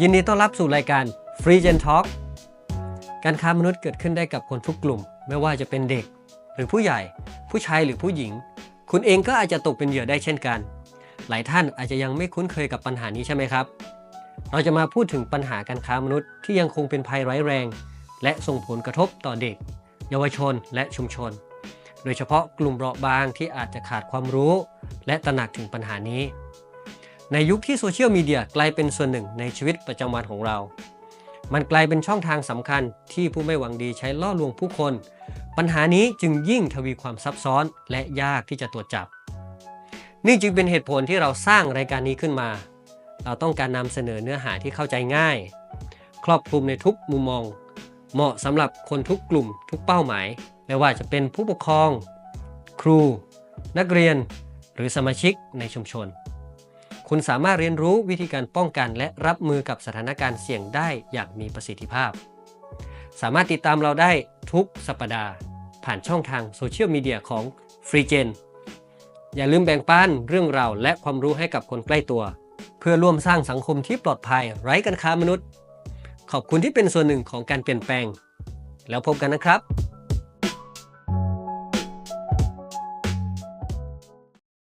ยินดีต้อนรับสู่รายการ Free Gen Talk การค้ามนุษย์เกิดขึ้นได้กับคนทุกกลุ่ม ไม่ว่าจะเป็นเด็ก หรือผู้ใหญ่ ผู้ชายหรือผู้หญิง คุณเองก็อาจจะตกเป็นเหยื่อได้เช่นกัน หลายท่านอาจจะยังไม่คุ้นเคยกับปัญหานี้ใช่ไหมครับ เราจะมาพูดถึงปัญหาการค้ามนุษย์ที่ยังคงเป็นภัยร้ายแรง และส่งผลกระทบต่อเด็ก เยาวชนและชุมชน โดยเฉพาะกลุ่มเปราะบางที่อาจจะขาดความรู้ และตระหนักถึงปัญหานี้ ในยุคที่โซเชียลมีเดียกลายเป็นส่วนหนึ่งในชีวิตประจำวันของเรา มันกลายเป็นช่องทางสำคัญที่ผู้ไม่หวังดีใช้ล่อลวงผู้คน ปัญหานี้จึงยิ่งทวีความซับซ้อนและยากที่จะตรวจจับ นี่จึงเป็นเหตุผลที่เราสร้างรายการนี้ขึ้นมา เราต้องการนำเสนอเนื้อหาที่เข้าใจง่าย ครอบคลุมในทุกมุมมอง เหมาะสำหรับคนทุกกลุ่ม ทุกเป้าหมาย ไม่ว่าจะเป็นผู้ปกครอง ครู นักเรียน หรือสมาชิกในชุมชน คุณสามารถเรียนรู้วิธีการป้องกันและรับมือกับสถานการณ์เสี่ยงได้อย่างมีประสิทธิภาพ สามารถติดตามเราได้ทุกสัปดาห์ ผ่านช่องทางโซเชียลมีเดียของ Free Gen อย่าลืมแบ่งปันเรื่องราวและความรู้ให้กับคนใกล้ตัว เพื่อร่วมสร้างสังคมที่ปลอดภัยไร้การค้ามนุษย์ ขอบคุณที่เป็นส่วนหนึ่งของการเปลี่ยนแปลง แล้วพบกันนะครับ